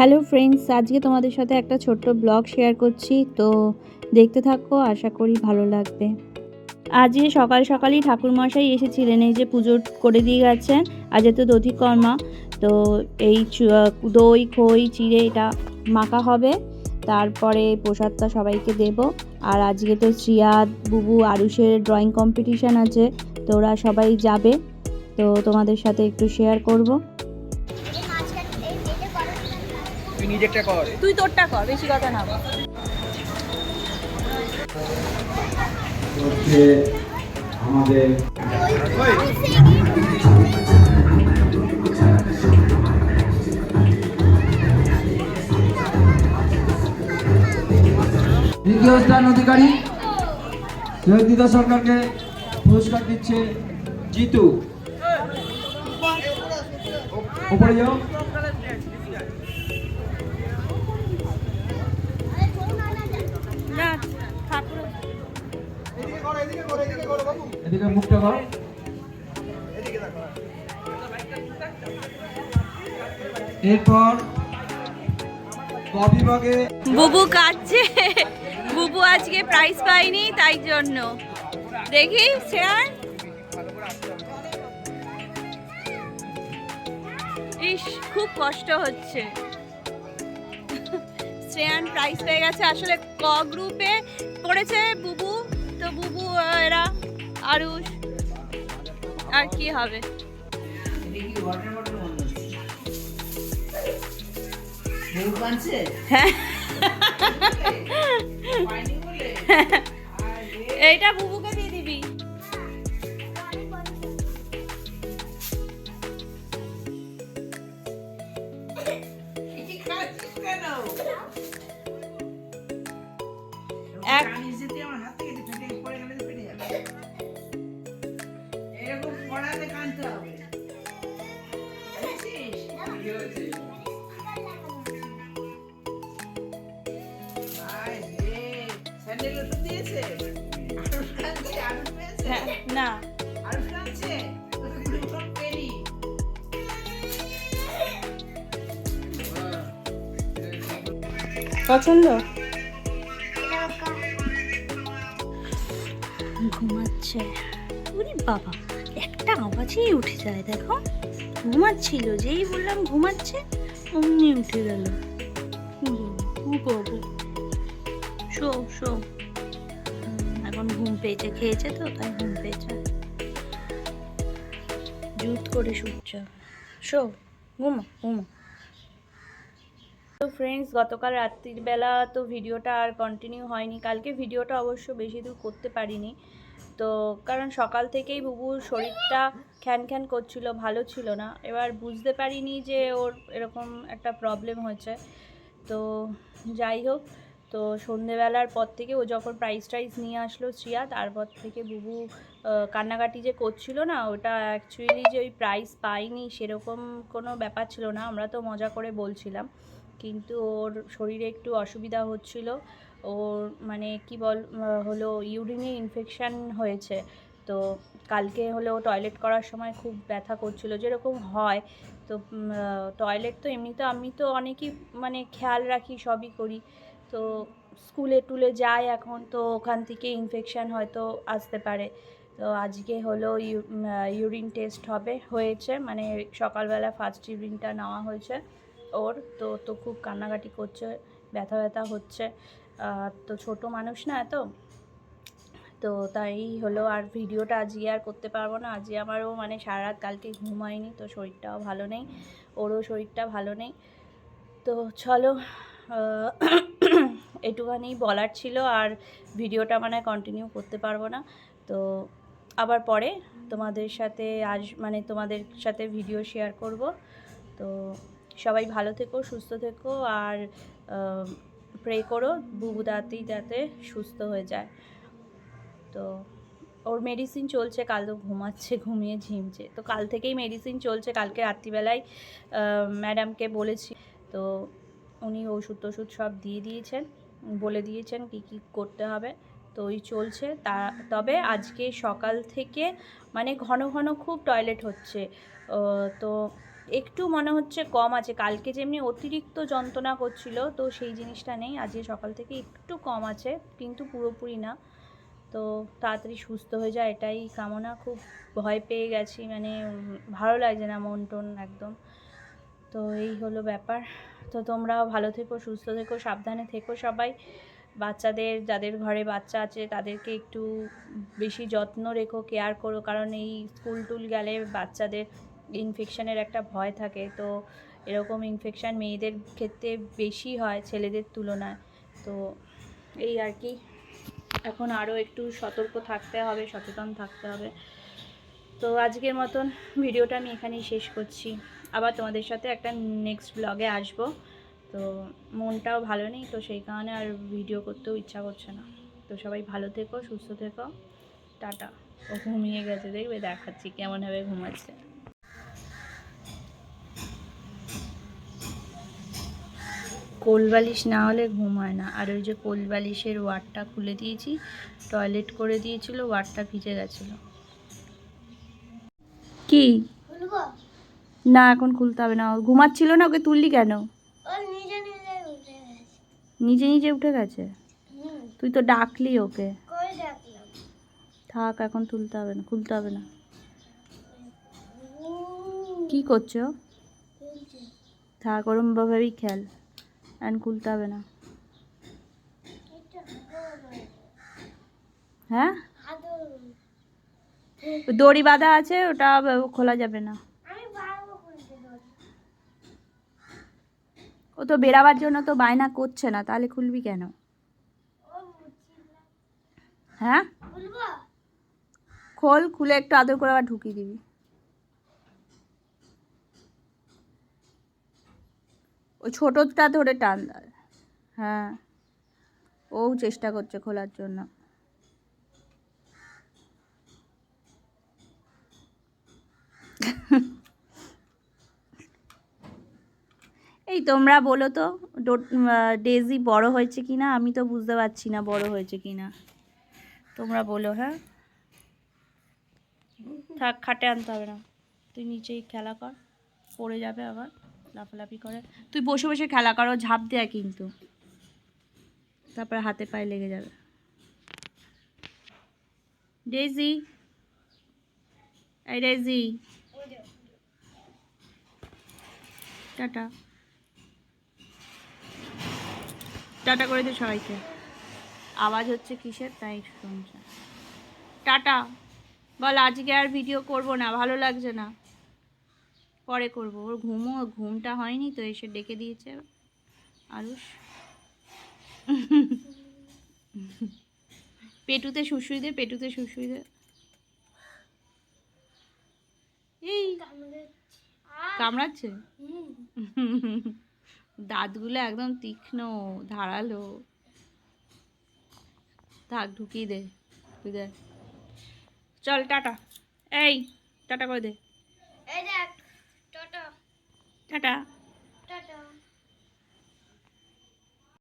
Hello friends, আজকে তোমাদের সাথে একটা ছোট্ট ব্লগ শেয়ার করছি। তো দেখতে থাকো, আশা করি ভালো লাগবে। আজকে সকাল সকালই ঠাকুরমশাই এসেছিলেন, এই যে পুজো করে দিয়ে গেছেন আজ তো দধিকর্মা। তো এই দই, খই, চিড়ে এটা মাখা হবে। তারপরে প্রসাদটা সবাইকে দেব। আর আজকে তো শ্রিয়াদ বুবু আরুষের ড্রয়িং কম্পিটিশান আছে, তো ওরা সবাই যাবে। তো তোমাদের সাথে একটু শেয়ার করব। নিজেরটা কর। তুই তোরটা কর বেশি কথা না। আমাদের দ্বিতীয় স্থান অধিকারী সৈয়দিদা সরকারকে পুরস্কার দিচ্ছে জিতু। উপরে যাও। এদিকে মুখটা করো এরপর বুবু কাটছে বুবু আজকে প্রাইজ পায়নি, তাই জন্য। দেখি, শ্রেয়ান? ইস, খুব কষ্ট হচ্ছে। শ্রেয়ান প্রাইজ পেয়ে গেছে। আসলে ক গ্রুপে পড়েছে বুবু? আরুষ আর কি হবে? হ্যাঁ। এইটা বুবুকে দিয়ে পড়াতে কানতে হবে বুঝেছিস? আয় রে, স্যান্ডেল ওষুধ দিয়েছে? আরুষ কাঁদছে, আরুষ পেয়েছে? হ্যাঁ, না আরুষ কাঁদছে? দুটো পেরি। পছন্দ ঘুমাচ্ছে ওরে বাবা একটা আওয়াজেই উঠে যায়, দেখো। ঘুমাচ্ছিল, যেই বললাম ঘুমাচ্ছে, অমনি উঠে গেল। এখন ঘুম পেয়েছে, খেয়েছে তো, তাই ঘুম পেয়েছে। জুত করে শো ঘুমো ঘুমো। তো ফ্রেন্ডস গতকাল রাত্রির বেলা তো ভিডিওটা আর কন্টিনিউ হয়নি। কালকে ভিডিওটা অবশ্য বেশি দূর করতে পারিনি। তো কারণ সকাল থেকেই বুবুর শরীরটা খ্যান খ্যান করছিল, ভালো ছিল না। এবার বুঝতে পারিনি যে ওর এরকম একটা প্রবলেম হয়েছে। তো যাই হোক, তো সন্ধেবেলার পর থেকে ও যখন প্রাইস টাইজ নিয়ে আসলো শ্রিয়া, তারপর থেকে বুবু কান্নাকাটি যে করছিল না, ওটা অ্যাকচুয়ালি যে ওই প্রাইস পাইনি সেরকম কোনো ব্যাপার ছিল না। আমরা তো মজা করে বলছিলাম। কিন্তু ওর শরীরে একটু অসুবিধা হচ্ছিল। ওর মানে কি বল হলো ইউরিনে ইনফেকশান হয়েছে। তো কালকে হলো টয়লেট করার সময় খুব ব্যথা করছিল, যেরকম হয়। তো টয়লেট তো এমনিতে আমি তো অনেকই মানে খেয়াল রাখি, সবই করি। তো স্কুলে টুলে যাই এখন, তো ওখান থেকে ইনফেকশান হয়তো আসতে পারে। তো আজকে হলো ইউরিন টেস্ট হবে, হয়েছে। মানে সকালবেলা ফার্স্ট ইউরিনটা নেওয়া হয়েছে ওর। তো তো খুব কান্নাকাটি করছে ব্যথা ব্যথা হচ্ছে। তো ছোট মানুষ না এত। তো তাই হলো আর ভিডিওটা আজকে আর করতে পারব না। আজকে আমারও মানে সারা রাত কালকে ঘুম হয়নি তো শরীরটাও ভালো নেই, ওরও শরীরটা ভালো নেই। তো চলো এটুখানি বলার ছিল আর ভিডিওটা মানে কন্টিনিউ করতে পারব না। তো আবার পরে তোমাদের সাথে আজ মানে তোমাদের সাথে ভিডিও শেয়ার করব। তো সবাই ভালো থেকো, সুস্থ থেকো আর প্রে করো, বুবু দাঁতেই যাতে সুস্থ হয়ে যায়। তো ওর মেডিসিন চলছে, কাল তো ঘুমাচ্ছে, ঘুমিয়ে ঝিমছে। তো কাল থেকেই মেডিসিন চলছে, কালকে রাত্রিবেলায় ম্যাডামকে বলেছি। তো উনি ওষুধ টষুধ সব দিয়ে দিয়েছেন, বলে দিয়েছেন কি কি করতে হবে। তো ওই চলছে, তা তবে আজকে সকাল থেকে মানে ঘন ঘন খুব টয়লেট হচ্ছে। তো একটু মনে হচ্ছে কম আছে। কালকে যেমনি অতিরিক্ত যন্ত্রণা করছিল, তো সেই জিনিসটা নেই। আজকে সকাল থেকে একটু কম আছে, কিন্তু পুরোপুরি না। তো তাড়াতাড়ি সুস্থ হয়ে যায়, এটাই কামনা। খুব ভয় পেয়ে গেছি মানে ভালো লাগছে না মন টন একদম। তো এই হলো ব্যাপার। তো তোমরাও ভালো থেকো, সুস্থ থেকো, সাবধানে থেকো সবাই। বাচ্চাদের, যাদের ঘরে বাচ্চা আছে, তাদেরকে একটু বেশি যত্ন রেখো কেয়ার করো। কারণ এই স্কুল টুল গেলে বাচ্চাদের ইনফেকশনের একটা ভয় থাকে, তো এরকম ইনফেকশান মেয়েদের ক্ষেত্রে বেশি হয় ছেলেদের তুলনায়। তো এই আর কি। এখন আরও একটু সতর্ক থাকতে হবে, সচেতন থাকতে হবে। তো আজকের মতন ভিডিওটা আমি এখানেই শেষ করছি। আবার তোমাদের সাথে একটা নেক্সট ব্লগে আসব। তো মনটাও ভালো নেই, তো সেই কারণে আর ভিডিও করতেও ইচ্ছা করছে না। তো সবাই ভালো থেকো, সুস্থ থেকো। টাটা। ও ঘুমিয়ে গেছে, দেখবে দেখাচ্ছি কেমনভাবে ঘুমাচ্ছে। কোলবালিশ না হলে ঘুম হয় না। আর ওই যে কোলবালিশের ওয়ারটা খুলে দিয়েছি টয়লেট করে দিয়েছিল ওয়ারটা ভিজে গেছিল। কি? না এখন খুলতে হবে না। ঘুমাচ্ছিল না ওকে তুললি কেন? নিজে নিজে উঠে গেছে। তুই তো ডাকলি ওকে। থাক এখন তুলতে হবে না খুলতে হবে না। কি করছ। থাক ওরমভাবেই খেল। এখন খুলতে হবে না। হ্যাঁ? দড়ি বাঁধা আছে ওটা খোলা যাবে না। ও তো বেরাবার জন্য তো বায়না করছে না তাহলে খুলবি কেন? হ্যাঁ? খোল খুলে একটু আদর করে আবার ঢুকিয়ে দিবি। ওই ছোটোটা ধরে টান হ্যাঁ। ও চেষ্টা করছে খোলার জন্য। এই তোমরা বলো তো ডেজি বড় হয়েছে কি না আমি তো বুঝতে পারছি না বড় হয়েছে কি না তোমরা বলো হ্যাঁ? থাক, খাটে আনতে হবে না। তুই নিচেই খেলা কর, পড়ে যাবে আবার। লাফালাফি করে। তুই বসে বসে খেলা করো ঝাঁপ দেয় কিন্তু। তারপরে হাতে পায়ে লেগে যাবে। ডেজি এই ডেজি টাটা। টাটা করে দে সবাইকে। আওয়াজ হচ্ছে কিসের? তাই শুনছে। টাটা। বল, আজকে আর ভিডিও করব না, ভালো লাগছে না। পরে করব। ওর ঘুমও, ঘুমটা হয়নি তো, এসে ডেকে দিয়েছে আরুষ। পেটুতে শুশুই দে পেটুতে শুশুই দে এই, কামড়াচ্ছে? দাঁতগুলো একদম তীক্ষ্ণ, ধারালো। থাক, ঢুকিয়ে দে, তুই চল, টাটা। এই, টাটা করে দে। এই দেখ। টাটা।